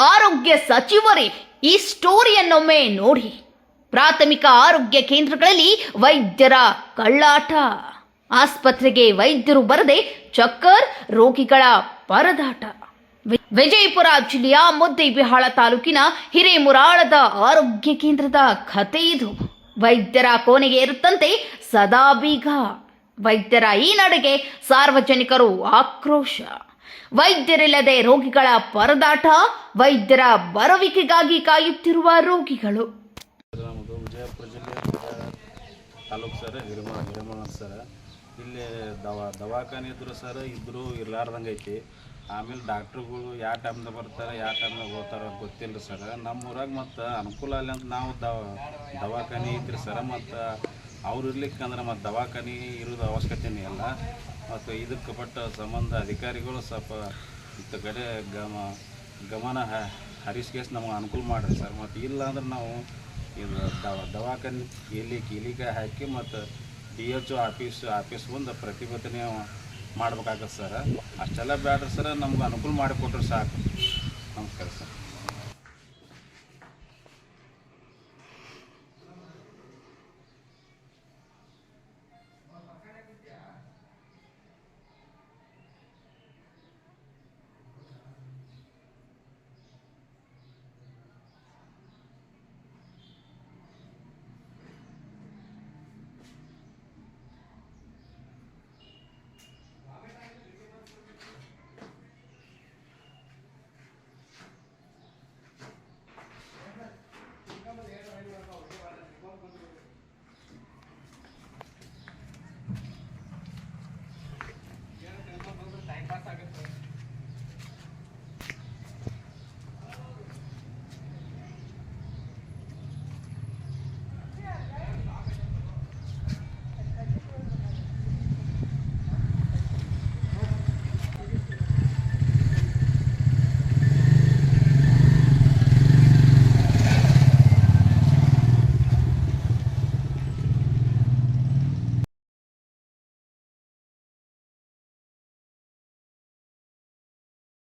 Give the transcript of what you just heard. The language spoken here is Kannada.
ಆರೋಗ್ಯ ಸಚಿವರೇ, ಈ ಸ್ಟೋರಿಯನ್ನೊಮ್ಮೆ ನೋಡಿ. ಪ್ರಾಥಮಿಕ ಆರೋಗ್ಯ ಕೇಂದ್ರಗಳಲ್ಲಿ ವೈದ್ಯರ ಕಳ್ಳಾಟ. ಆಸ್ಪತ್ರೆಗೆ ವೈದ್ಯರು ಬರದೆ ಚಕ್ಕರ್ ರೋಗಿಗಳ ಪರದಾಟ. ವಿಜಯಪುರ ಜಿಲ್ಲೆಯ ಮುದ್ದೇಬಿಹಾಳ ತಾಲೂಕಿನ ಹಿರೇಮುರಾಳದ ಆರೋಗ್ಯ ಕೇಂದ್ರದ ಕಥೆ ಇದು. ವೈದ್ಯರ ಕೋಣೆಗೆ ಇರುತ್ತಂತೆ ಸದಾ ಬೀಗ. ವೈದ್ಯರ ಈ ನಡೆಗೆ ಸಾರ್ವಜನಿಕರು ಆಕ್ರೋಶ. ವೈದ್ಯರಿಲ್ಲದೆ ರೋಗಿಗಳ ಪರದಾಟ, ವೈದ್ಯರ ಬರುವಿಕೆಗಾಗಿ ಕಾಯುತ್ತಿರುವ ರೋಗಿಗಳು. ವಿಜಯಪುರ ಜಿಲ್ಲೆ ತಾಲೂಕು ಸರ್ ಹಿರೇಮಳ ಹಿರೇಮಳ ಸರ್. ಇಲ್ಲಿ ದವಾ, ದವಾಖಾನೆ ಇದ್ರು ಸರ್ ಇದ್ದರೂ ಇರ್ಲಾರ್ದಂಗೆ ಐತಿ. ಆಮೇಲೆ ಡಾಕ್ಟ್ರುಗಳು ಯಾವ ಟೈಮ್ದಾಗ ಬರ್ತಾರೆ, ಯಾವ ಟೈಮ್ದಾಗ ಹೋಗ್ತಾರೆ ಗೊತ್ತಿಲ್ಲ ಸರ್. ನಮ್ಮ ಊರಾಗ ಮತ್ತು ಅನುಕೂಲ ಅಲ್ಲಿ ಅಂತ ನಾವು ದವ, ದವಾಖಾನೆ ಐತ್ರಿ ಸರ್. ಮತ್ತು ಅವ್ರು ಇರ್ಲಿಕ್ಕಂದ್ರೆ ಮತ್ತು ದವಾಖಾನೆ ಇರೋದು ಅವಶ್ಯಕತೆನೇ ಇಲ್ಲ. ಮತ್ತು ಇದಕ್ಕೆ ಪಟ್ಟ ಸಂಬಂಧ ಅಧಿಕಾರಿಗಳು ಸ್ವಲ್ಪ ಇತ್ತ ಕಡೆ ಗಮ, ಗಮನ ಹರಿಸ್ಕೇಸ್ ನಮಗೆ ಅನುಕೂಲ ಮಾಡಿರಿ ಸರ್. ಮತ್ತು ಇಲ್ಲ ಅಂದ್ರೆ ನಾವು ಇದು ದವ, ದವಾಖಾನೆ ಎಲ್ಲಿ ಕೀಲಿಕಾಯಿ ಹಾಕಿ ಮತ್ತು D H O office office ಮುಂದೆ ಪ್ರತಿಭಟನೆ ಮಾಡ್ಬೇಕಾಗತ್ತೆ ಸರ್. ಅಷ್ಟೆಲ್ಲ ಬೇಡ್ರಿ ಸರ್. ನಮ್ಗೆ ಅನುಕೂಲ ಮಾಡಿಕೊಟ್ರೆ ಸಾಕು. ನಮಸ್ಕಾರ ಸರ್.